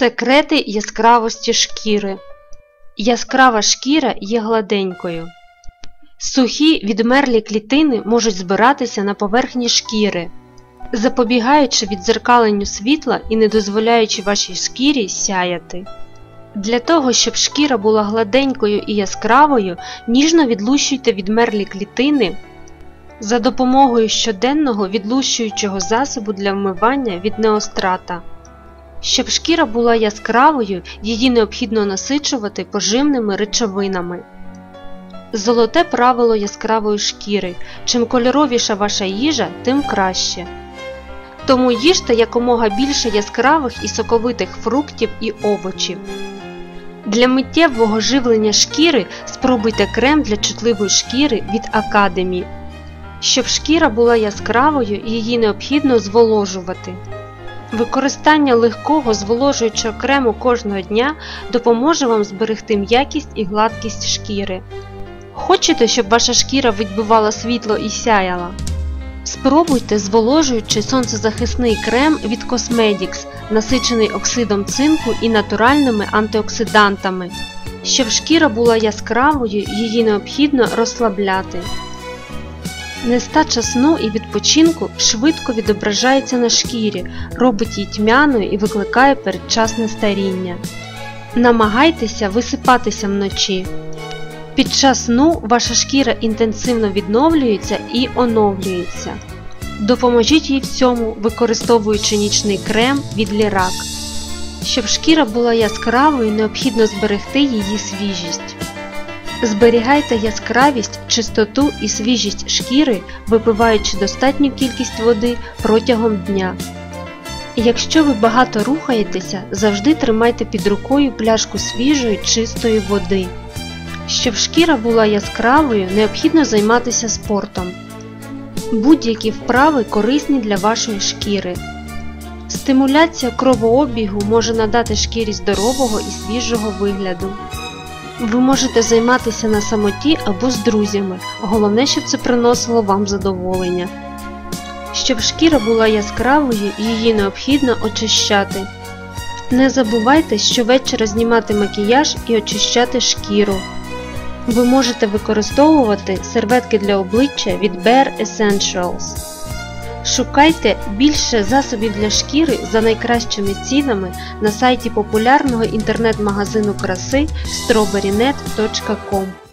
Секрети яскравості шкіри. Яскрава шкіра є гладенькою. Сухі відмерлі клітини можуть збиратися на поверхні шкіри, запобігаючи відзеркаленню світла і не дозволяючи вашій шкірі сяяти. Для того, щоб шкіра була гладенькою і яскравою, ніжно відлущуйте відмерлі клітини за допомогою щоденного відлущуючого засобу для вмивання від неострата. Щоб шкіра була яскравою, її необхідно насичувати поживними речовинами. Золоте правило яскравої шкіри. Чим кольоровіша ваша їжа, тим краще. Тому їжте якомога більше яскравих і соковитих фруктів і овочів. Для миттєвого живлення шкіри спробуйте крем для чутливої шкіри від Академі. Щоб шкіра була яскравою, її необхідно зволожувати. Використання легкого зволожуючого крему кожного дня допоможе вам зберегти м'якість і гладкість шкіри. Хочете, щоб ваша шкіра відбивала світло і сяяла? Спробуйте зволожуючий сонцезахисний крем від Cosmedix, насичений оксидом цинку і натуральними антиоксидантами. Щоб шкіра була яскравою, її необхідно розслабляти. Нестача сну і відпочинку швидко відображається на шкірі, робить її тьмяною і викликає передчасне старіння. Намагайтеся висипатися вночі. Під час сну ваша шкіра інтенсивно відновлюється і оновлюється. Допоможіть їй в цьому, використовуючи нічний крем від Лірак. Щоб шкіра була яскравою, необхідно зберегти її свіжість. Зберігайте яскравість, чистоту і свіжість шкіри, випиваючи достатню кількість води протягом дня. Якщо ви багато рухаєтеся, завжди тримайте під рукою пляшку свіжої чистої води. Щоб шкіра була яскравою, необхідно займатися спортом. Будь-які вправи корисні для вашої шкіри. Стимуляція кровообігу може надати шкірі здорового і свіжого вигляду. Ви можете займатися на самоті або з друзями, головне, щоб це приносило вам задоволення. Щоб шкіра була яскравою, її необхідно очищати. Не забувайте щовечора знімати макіяж і очищати шкіру. Ви можете використовувати серветки для обличчя від Bare Essentials. Шукайте більше засобів для шкіри за найкращими цінами на сайті популярного інтернет-магазину краси strawberrynet.com